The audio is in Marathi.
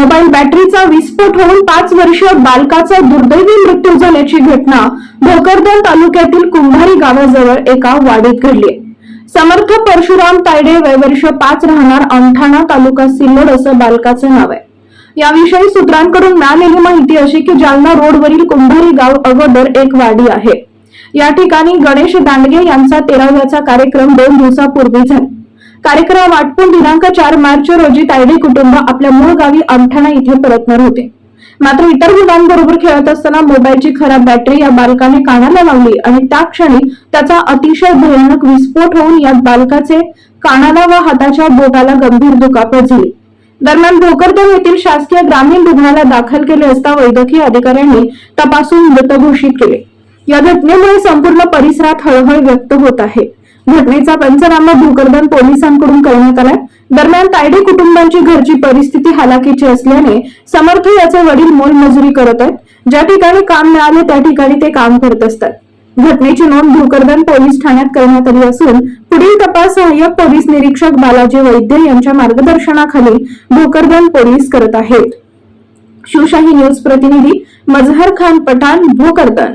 मोबाईल बॅटरीचा विस्फोट होऊन पाच वर्ष बालकाचा दुर्दैवी मृत्यू झाल्याची घटना भोकरदन तालुक्यातील कुंभारी गावाजवळ एका वाडीत घडली. समर्थ परशुराम तायडे वयवर्ष पाच राहणार अंठाणा तालुका सिल्लोड असं बालकाचं नाव आहे. याविषयी सूत्रांकडून मिळालेली माहिती अशी की जालना रोडवरील कुंभारी गाव अगोदर एक वाडी आहे. या ठिकाणी गणेश दांडगे यांचा तेराव्याचा कार्यक्रम दोन दिवसापूर्वी झाला. कार्यक्रम आटपून दिनांक चार मार्च रोजी तायडे कुटुंब आपल्या मूळ गावी आमठाणा इथे परतणार होते. मात्र इतर मुलांबरोबर खेळत असताना मोबाईलची खराब बॅटरी या बालकाने कानाला लावली आणि त्या क्षणी त्याचा अतिशय भयानक विस्फोट होऊन या बालकाचे कानाला व हाताच्या बोटाला गंभीर दुखापत झाली. दरम्यान भोकरदन येथील शासकीय ग्रामीण रुग्णालयात दाखल केले असता वैद्यकीय अधिकाऱ्यांनी तपासून मृत घोषित केले. या घटनेमुळे संपूर्ण परिसरात हळहळ व्यक्त होत आहे. घटनेचा पंचनामा भोकरदन पोलिसांकडून करण्यात आलाय. दरम्यान तायडे कुटुंबांची घरची परिस्थिती हालाकीची असल्याने समर्थ याचे वडील मोलमजुरी करत आहेत. ज्या ठिकाणी काम मिळाले त्या ठिकाणी ते काम करत असतात. घटनेची नोंद भोकरदन पोलीस ठाण्यात करण्यात आली असून पुढील तपास सहाय्यक पोलीस निरीक्षक बालाजी वैद्य यांच्या मार्गदर्शनाखाली भोकरदन पोलीस करत आहेत. शिवशाही न्यूज प्रतिनिधी मजहर खान पठाण भोकरदन.